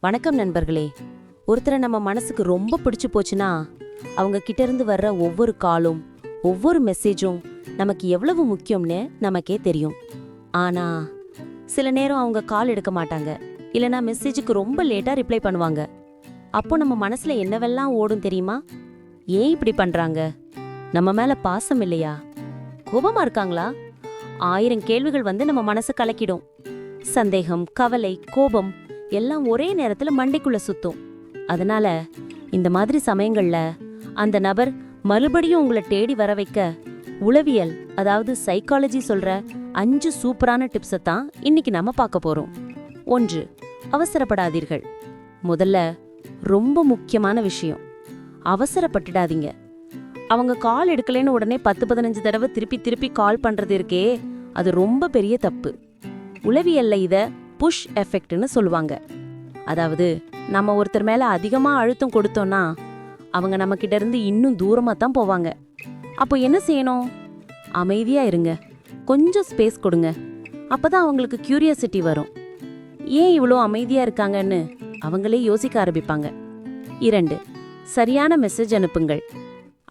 வணக்கம் நண்பர்களே. ஒருத்தரை நம்ம மனசுக்கு ரொம்ப பிடிச்சு போச்சுன்னா அவங்க கிட்ட இருந்து வர்ற ஒவ்வொரு காலும் ஒவ்வொரு மெசேஜும் நமக்கு எவ்வளவு முக்கியம்னு நமக்கே தெரியும். ஆனா சில நேரம் அவங்க கால் எடுக்க மாட்டாங்க. இல்லனா மெசேஜுக்கு ரொம்ப லேட்டா ரிப்ளை பண்ணுவாங்க. அப்போ நம்ம மனசுல என்னவெல்லாம் ஓடும் தெரியுமா? ஏன் இப்படி பண்றாங்க? நம்ம மேல பாசம் இல்லையா? கோபமா இருக்காங்களா? ஆயிரம் கேள்விகள் வந்து நம்ம மனசை கலக்கிடும். சந்தேகம் கவலை கோபம் எல்லாம் ஒரே நேரத்துல மண்டைக்குள்ள சுத்தும். அதனால இந்த மாதிரி சமயங்கள்ல அந்த நபர் மறுபடியும் உங்களை தேடி வர வைக்க உளவியல் அதாவது சைக்காலஜி சொல்ற அஞ்சு சூப்பரான டிப்ஸை தான் இன்னைக்கு நம்ம பார்க்க போறோம். ஒன்று அவசரப்படாதீர்கள். முதல்ல ரொம்ப முக்கியமான விஷயம் அவசரப்பட்டுடாதீங்க. அவங்க கால் எடுக்கலைன்னு உடனே பத்து பதினஞ்சு தடவை திருப்பி திருப்பி கால் பண்றது இருக்கே அது ரொம்ப பெரிய தப்பு. உளவியல்ல இத புஷ் எஃபெக்ட்னு சொல்லுவாங்க. அதாவது நம்ம ஒருத்தர் மேலே அதிகமாக அழுத்தம் கொடுத்தோம்னா அவங்க நம்மக்கிட்ட இருந்து இன்னும் தூரமாக தான் போவாங்க. அப்போ என்ன செய்யணும்? அமைதியாக இருங்க. கொஞ்சம் ஸ்பேஸ் கொடுங்க. அப்போ தான் அவங்களுக்கு கியூரியாசிட்டி வரும். ஏன் இவ்வளோ அமைதியாக இருக்காங்கன்னு அவங்களே யோசிக்க ஆரம்பிப்பாங்க. இரண்டு சரியான மெசேஜ் அனுப்புங்கள்.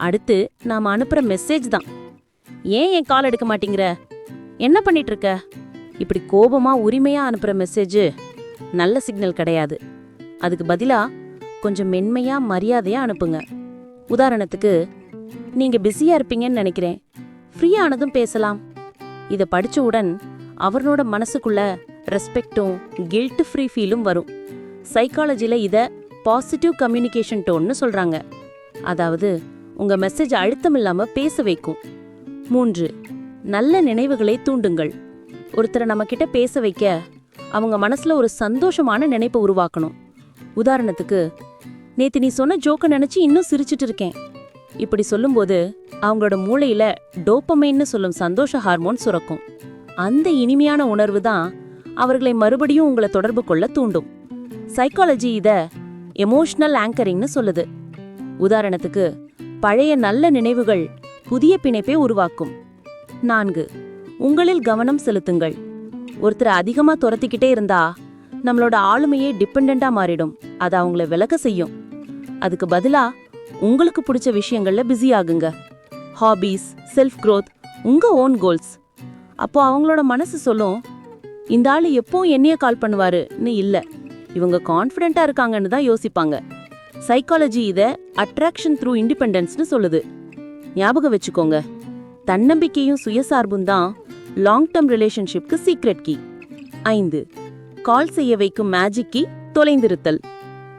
அடுத்து நாம் அனுப்புகிற மெசேஜ் தான். ஏன் என் கால் எடுக்க மாட்டேங்கிற? என்ன பண்ணிட்டு இருக்க? இப்படி கோபமாக உரிமையாக அனுப்புகிற மெசேஜு நல்ல சிக்னல் கிடையாது. அதுக்கு பதிலாக கொஞ்சம் மென்மையாக மரியாதையாக அனுப்புங்க. உதாரணத்துக்கு நீங்கள் பிஸியாக இருப்பீங்கன்னு நினைக்கிறேன். ஃப்ரீயானதும் பேசலாம். இதை படித்தவுடன் அவரோட மனசுக்குள்ள ரெஸ்பெக்டும் கில்ட் ஃப்ரீ ஃபீலும் வரும். சைக்காலஜியில் இதை பாசிட்டிவ் கம்யூனிகேஷன் டோன்னு சொல்கிறாங்க அதாவது உங்கள் மெசேஜ் அழுத்தம் பேச வைக்கும். மூன்று நல்ல நினைவுகளை தூண்டுங்கள். ஒருத்தரை நம்ம கிட்ட பேச வைக்க அவங்க மனசுல ஒரு சந்தோஷமான நினைப்பை உருவாக்கணும். உதாரணத்துக்கு நேத்து நீ சொன்ன ஜோக்கை நினைச்சு இன்னும் சிரிச்சிட்டு இருக்கேன். இப்படி சொல்லும்போது அவங்களோட மூளையில டோப்பமைன்னு சொல்லும் சந்தோஷ ஹார்மோன் சுரக்கும். அந்த இனிமையான உணர்வு தான் அவர்களை மறுபடியும் உங்களை தொடர்பு கொள்ள தூண்டும். சைக்காலஜி இத எமோஷனல் ஆங்கரிங்னு சொல்லுது. உதாரணத்துக்கு பழைய நல்ல நினைவுகள் புதிய பிணைப்பை உருவாக்கும். நான்கு உங்களில் கவனம் செலுத்துங்கள். ஒருத்தரை அதிகமா துரத்திக்கிட்டே இருந்தா நம்மளோட ஆளுமையே டிபெண்டா மாறிடும். அது அவங்கள விளக்க செய்யும். அதுக்கு பதிலா உங்களுக்கு பிடிச்ச விஷயங்கள்ல பிஸி ஆகுங்க. ஹாபீஸ் செல்ஃப் க்ரோத் உங்க ஓன் கோல்ஸ் அப்போ அவங்களோட மனசு சொல்லும் இந்த ஆள் எப்போ என்னைய கால் பண்ணுவாருன்னு இல்லை. இவங்க கான்ஃபிடென்ட்டா இருக்காங்கன்னு தான் யோசிப்பாங்க. சைக்காலஜி இதை அட்ராக்ஷன் த்ரூ இண்டிபெண்டன்ஸ்னு சொல்லுது. ஞாபகம் வச்சுக்கோங்க. தன்னம்பிக்கையும் சுயசார்பும் தான் லாங் டர்ம் ரிலேஷன்ஷிப்க்கு சீக்ரெட் கீ ஐந்து கால் செய்ய வைக்கும் மேஜிக் கீ தொலைந்திருத்தல்.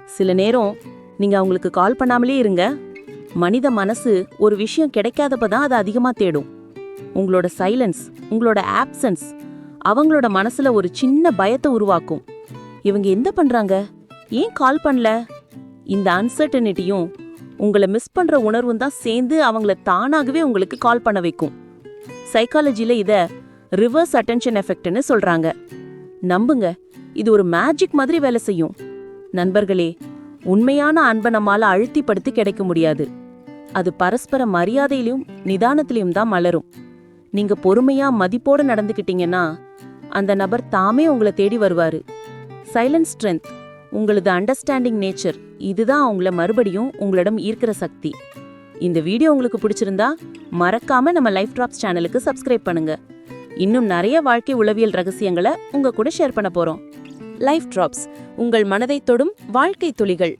சில நேரம் நீங்க அவங்களுக்கு கால் பண்ணாமலே இருங்க. மனித மனசு ஒரு விஷயம் கிடைக்காதப்ப தான் அது அதிகமாக தேடும். உங்களோட சைலன்ஸ் உங்களோட ஆப்சன்ஸ் அவங்களோட மனசுல ஒரு சின்ன பயத்தை உருவாக்கும். இவங்க என்ன பண்றாங்க? ஏன் கால் பண்ணல? இந்த அன்சர்டனிட்டியும் உங்களை மிஸ் பண்ற உணர்வும் தான் சேர்ந்து அவங்கள தானாகவே உங்களுக்கு கால் பண்ண வைக்கும். சைக்காலஜியில இத ரிவர்ஸ் அட்டென்ஷன் எஃபெக்ட்னு சொல்றாங்க. நம்புங்க இது ஒரு மேஜிக் மாதிரி வேலை செய்யும். நண்பர்களே உண்மையான அன்பை நம்மால அழுத்திப்படுத்தி கிடைக்க முடியாது. அது பரஸ்பர மரியாதையிலும் நிதானத்திலையும் தான் மலரும். நீங்க பொறுமையா மதிப்போடு நடந்துக்கிட்டீங்கன்னா அந்த நபர் தாமே உங்களை தேடி வருவாரு. சைலண்ட் ஸ்ட்ரென்த் உங்களது அண்டர்ஸ்டாண்டிங் நேச்சர் இதுதான் அவங்கள மறுபடியும் உங்களிடம் ஈர்க்கிற சக்தி. இந்த வீடியோ உங்களுக்கு பிடிச்சிருந்தா மறக்காம நம்ம லைஃப் டிராப்ஸ் சேனலுக்கு சப்ஸ்கிரைப் பண்ணுங்க. இன்னும் நிறைய வாழ்க்கை உளவியல் ரகசியங்களை உங்க கூட ஷேர் பண்ண போறோம். லைஃப் டிராப்ஸ் உங்கள் மனதை தொடும் வாழ்க்கை துளிகள்.